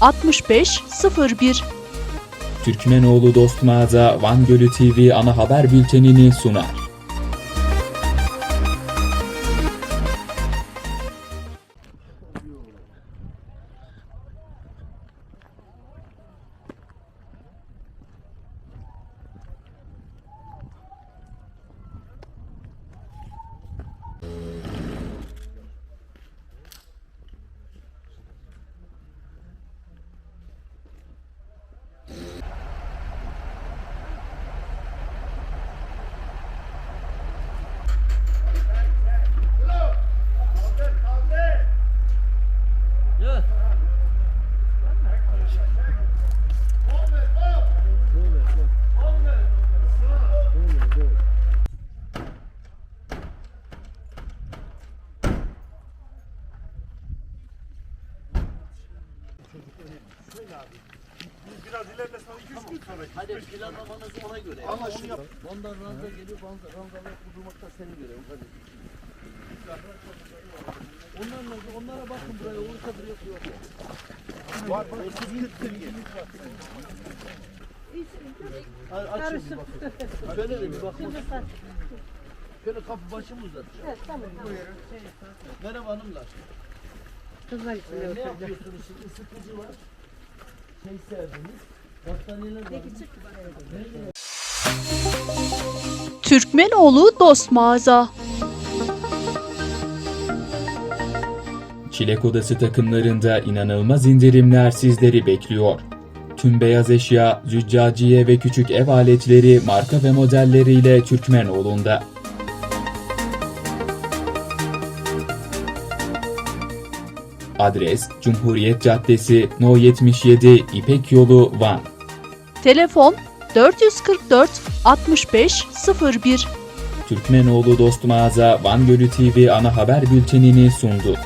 65 01 Türkmenoğlu Dost Mağaza Van Gölü TV ana haber bültenini sunar. Hadi planlamanızı ona göre. Ama onu yap. Ondan ranza geliyor, ranza, ranzalar kurdurmakta seni görüyorum. Hadi. Onlarla, onlara bakın buraya, olursa bir yok yok. Var, var. 30 40 Hadi açın bir bakın. Şöyle de bir bakın. Şöyle kapı başımı uzatacağım. Evet, tamam. Merhaba hanımlar. Kızlar Ee, için ne yapıyorsunuz şimdi? Isıtıcı var. Şey serdiniz. Battaniyeler var. Türkmenoğlu Dost Mağaza Çilek Odası takımlarında inanılmaz indirimler sizleri bekliyor. Tüm beyaz eşya, züccaciye ve küçük ev aletleri marka ve modelleriyle Türkmenoğlu'nda. Adres Cumhuriyet Caddesi No 77 İpek Yolu Van. Telefon 444 65 01 Türkmenoğlu Dost Mağaza Van Gölü TV ana haber bültenini sundu.